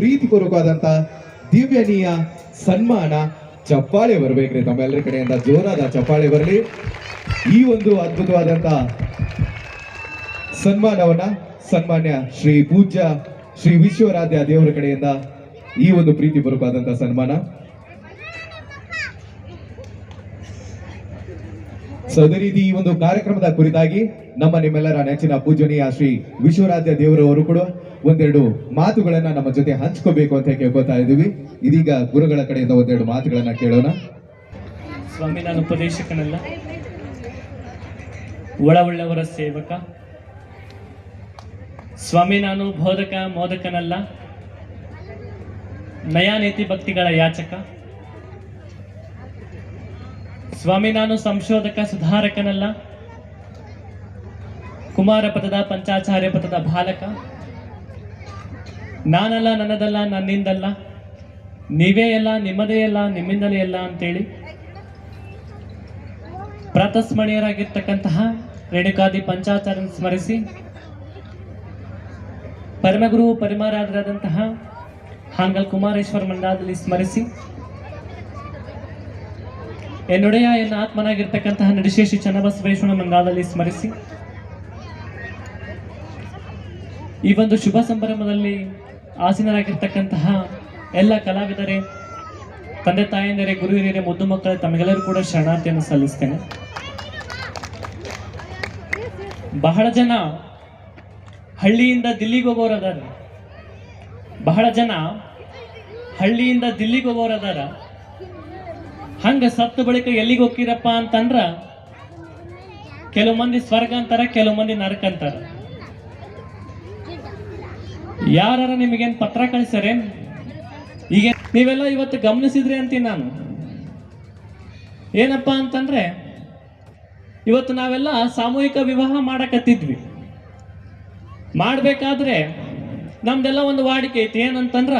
ಪ್ರೀತಿಪೂರ್ವಕವಾದಂತ ದಿವ್ಯನೀಯ ಸನ್ಮಾನ ಚಪ್ಪಾಳೆ ಬರ್ಬೇಕ್ರಿ ತಮ್ಮೆಲ್ಲರ ಕಡೆಯಿಂದ. ಜೋರಾದ ಚಪ್ಪಾಳೆ ಬರಲಿ. ಈ ಒಂದು ಅದ್ಭುತವಾದಂತ ಸನ್ಮಾನವನ್ನ ಸನ್ಮಾನ್ಯ ಶ್ರೀ ಪೂಜ್ಯ ಶ್ರೀ ವಿಶ್ವರಾಧ್ಯ ದೇವರ ಕಡೆಯಿಂದ ಈ ಒಂದು ಪ್ರೀತಿಪೂರ್ವಕವಾದಂತಹ ಸನ್ಮಾನ. ಸೊ ಅದೇ ರೀತಿ ಈ ಒಂದು ಕಾರ್ಯಕ್ರಮದ ಕುರಿತಾಗಿ ನಮ್ಮ ನಿಮ್ಮೆಲ್ಲರ ನೆಚ್ಚಿನ ಪೂಜನೀಯ ಶ್ರೀ ವಿಶ್ವರಾಧ್ಯ ದೇವರವರು ಕೂಡ ಒಂದೆರಡು ಮಾತುಗಳನ್ನ ನಮ್ಮ ಜೊತೆ ಹಂಚ್ಕೋಬೇಕು ಅಂತ ಕೇಳ್ಕೊತಾ ಇದೀವಿ ಇದೀಗ ಗುರುಗಳ ಕಡೆಯಿಂದ ಒಂದೆರಡು ಮಾತುಗಳನ್ನ ಕೇಳೋಣ. ಸ್ವಾಮಿ, ನಾನು ಉಪದೇಶಕನಲ್ಲ. ಒಳ ಒಳ್ಳೆಯವರ ಸೇವಕ. ಸ್ವಾಮಿ, ನಾನು ಬೋಧಕ, ಮೋದಕನಲ್ಲ. ನಯಾನೇತಿ ಭಕ್ತಿಗಳ ಯಾಚಕ. ಸ್ವಾಮಿ, ನಾನು ಸಂಶೋಧಕ, ಸುಧಾರಕನಲ್ಲ. ಕುಮಾರ ಪದದ ಪಂಚಾಚಾರ್ಯ ಪದದ ಬಾಲಕ. ನಾನಲ್ಲ, ನನ್ನದಲ್ಲ, ನನ್ನಿಂದಲ್ಲ. ನೀವೇ ಅಲ್ಲ ನಿಮ್ಮದೇ ಅಲ್ಲ ನಿಮ್ಮಿಂದಲೇ ಅಲ್ಲ ಅಂತೇಳಿ ಪ್ರಾತಸ್ಮರಣೀಯರಾಗಿರ್ತಕ್ಕಂತಹ ರೇಣುಕಾದಿ ಪಂಚಾಚಾರ್ಯ ಸ್ಮರಿಸಿ ಪರಮಗುರು, ಪರಿಮಾರಾಧರಾದಂತಹ ಹಾಂಗಲ್ ಕುಮಾರೇಶ್ವರ ಮಂಡಲದಲ್ಲಿ ಸ್ಮರಿಸಿ ಎನ್ನುಡೆಯ ಎನ್ನ ಆತ್ಮನಾಗಿರ್ತಕ್ಕಂತಹ ನಡಿಶೇಷಿ ಚನ್ನಬಸವೇಶ್ವರ ಮಂಡಲದಲ್ಲಿ ಸ್ಮರಿಸಿ. ಈ ಒಂದು ಶುಭ ಸಂಭ್ರಮದಲ್ಲಿ ಆಸೀನರಾಗಿರ್ತಕ್ಕಂತಹ ಎಲ್ಲ ಕಲಾವಿದರೇ, ತಂದೆ ತಾಯಂದಿರೇ ಗುರು ಹಿರಿಯರೇ ಮುದ್ದು ಮಕ್ಕಳೇ, ತಮಗೆಲ್ಲರೂ ಕೂಡ ಶರಣಾರ್ಥಿಯನ್ನು ಸಲ್ಲಿಸ್ತೇನೆ. ಬಹಳ ಜನ ಹಳ್ಳಿಯಿಂದ ದಿಲ್ಲಿಗೆ ಹೋಗೋರು ಅದಾರ. ಬಹಳ ಜನ ಹಳ್ಳಿಯಿಂದ ದಿಲ್ಲಿಗೆ ಹೋಗೋರು ಅದಾರ. ಹಂಗ ಸತ್ತ ಬಳಿಕ ಎಲ್ಲಿಗೆ ಹೋಗ್ತೀರಪ್ಪ ಅಂತಂದ್ರ ಕೆಲವು ಮಂದಿ ಸ್ವರ್ಗ ಅಂತಾರ, ಕೆಲವು ಮಂದಿ ನರಕ ಅಂತಾರ. ಯಾರ ನಿಮಗೇನ್ ಪತ್ರ ಕಳಿಸ್ಯಾರೇನ್? ಈಗ ನೀವೆಲ್ಲ ಇವತ್ತು ಗಮನಿಸಿದ್ರಿ ಅಂತೀನಿ ನಾನು. ಏನಪ್ಪ ಅಂತಂದ್ರೆ, ಇವತ್ತು ನಾವೆಲ್ಲ ಸಾಮೂಹಿಕ ವಿವಾಹ ಮಾಡಕತ್ತಿದ್ವಿ. ಮಾಡಬೇಕಾದ್ರೆ ನಮ್ದೆಲ್ಲ ಒಂದು ವಾಡಿಕೆ ಐತಿ. ಏನಂತಂದ್ರ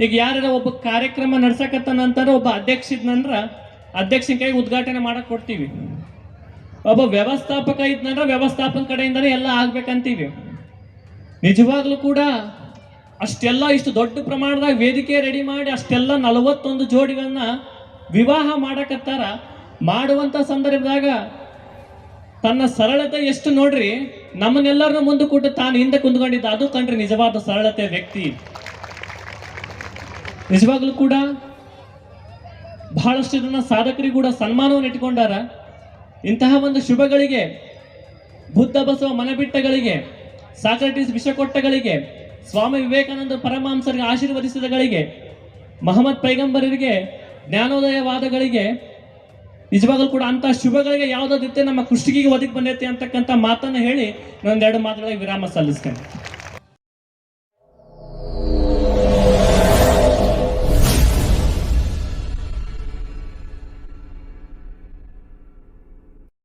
ಈಗ ಯಾರ್ಯಾರ ಒಬ್ಬ ಕಾರ್ಯಕ್ರಮ ನಡ್ಸಕತ್ತಾನಂತಂದ್ರೆ ಒಬ್ಬ ಅಧ್ಯಕ್ಷ ಇದ್ನಂದ್ರ ಅಧ್ಯಕ್ಷನ ಕೈ ಉದ್ಘಾಟನೆ ಮಾಡಕ್ ಕೊಡ್ತೀವಿ. ಒಬ್ಬ ವ್ಯವಸ್ಥಾಪಕ ಇದ್ನಂದ್ರ ವ್ಯವಸ್ಥಾಪನ ಕಡೆಯಿಂದನೇ ಎಲ್ಲ ಆಗ್ಬೇಕಂತೀವಿ. ನಿಜವಾಗ್ಲೂ ಕೂಡ ಅಷ್ಟೆಲ್ಲ ಇಷ್ಟು ದೊಡ್ಡ ಪ್ರಮಾಣದಾಗ ವೇದಿಕೆ ರೆಡಿ ಮಾಡಿ ಅಷ್ಟೆಲ್ಲ ನಲವತ್ತೊಂದು ಜೋಡಿಗಳನ್ನ ವಿವಾಹ ಮಾಡಕತ್ತಾರ. ಮಾಡುವಂತ ಸಂದರ್ಭದಾಗ ತನ್ನ ಸರಳತೆ ಎಷ್ಟು ನೋಡ್ರಿ, ನಮ್ಮನ್ನೆಲ್ಲರನ್ನ ಮುಂದೆ ಕೊಟ್ಟು ತಾನು ಹಿಂದೆ ಕುಂದ್ಕೊಂಡಿದ್ದ ಅದು ಕಂಡ್ರಿ ನಿಜವಾದ ಸರಳತೆ ವ್ಯಕ್ತಿ. ನಿಜವಾಗ್ಲೂ ಕೂಡ ಬಹಳಷ್ಟು ಜನ ಸಾಧಕರಿಗೂ ಕೂಡ ಸನ್ಮಾನವನ್ನು ಇಟ್ಕೊಂಡಾರ ಇಂತಹ ಒಂದು ಶುಭಗಳಿಗೆ, ಬುದ್ಧ ಬಸವ ಮನಬಿಟ್ಟಗಳಿಗೆ, ಸಾಕ್ರಟೀಸ್ ವಿಷಕೊಟ್ಟಗಳಿಗೆ, ಸ್ವಾಮಿ ವಿವೇಕಾನಂದ ಪರಮಹಂಸರಿಗೆ ಆಶೀರ್ವದಿಸಿದಗಳಿಗೆ, ಮಹಮ್ಮದ್ ಪೈಗಂಬರರಿಗೆ ಜ್ಞಾನೋದಯವಾದಗಳಿಗೆ ನಿಜವಾಗಲೂ ಕೂಡ ಅಂತಹ ಶುಭಗಳಿಗೆ ಯಾವುದಾದಿತ್ತೆ ನಮ್ಮ ಕುಷ್ಟಿಗೆ ಒದಗಿ ಬಂದೈತೆ ಅಂತಕ್ಕಂಥ ಮಾತನ್ನು ಹೇಳಿ ನಾನೊಂದೆರಡು ಮಾತುಗಳಿಗೆ ವಿರಾಮ ಸಲ್ಲಿಸ್ತೇನೆ.